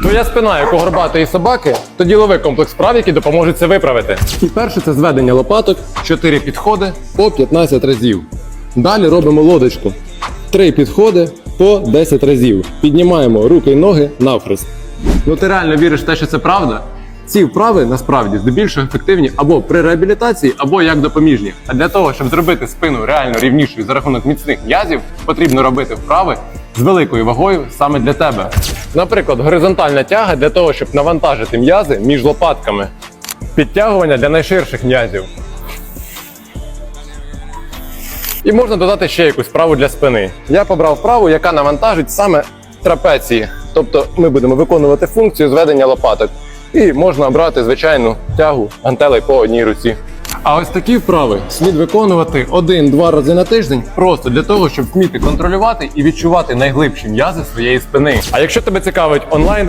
Твоя спина, як у горбатої собаки, то діловий комплекс вправ, які допоможуть це виправити. І перше це зведення лопаток, 4 підходи по 15 разів. Далі робимо лодочку. 3 підходи по 10 разів. Піднімаємо руки і ноги навхрест. Ну ти реально віриш в те, що це правда? Ці вправи насправді здебільшого ефективні або при реабілітації, або як допоміжні. А для того, щоб зробити спину реально рівнішою за рахунок міцних м'язів, потрібно робити вправи з великою вагою саме для тебе. Наприклад, горизонтальна тяга для того, щоб навантажити м'язи між лопатками. Підтягування для найширших м'язів. І можна додати ще якусь вправу для спини. Я побрав вправу, яка навантажить саме трапеції. Тобто ми будемо виконувати функцію зведення лопаток. І можна обрати звичайну тягу гантелей по одній руці. А ось такі вправи слід виконувати один-два рази на тиждень, просто для того, щоб вміти контролювати і відчувати найглибші м'язи своєї спини. А якщо тебе цікавить онлайн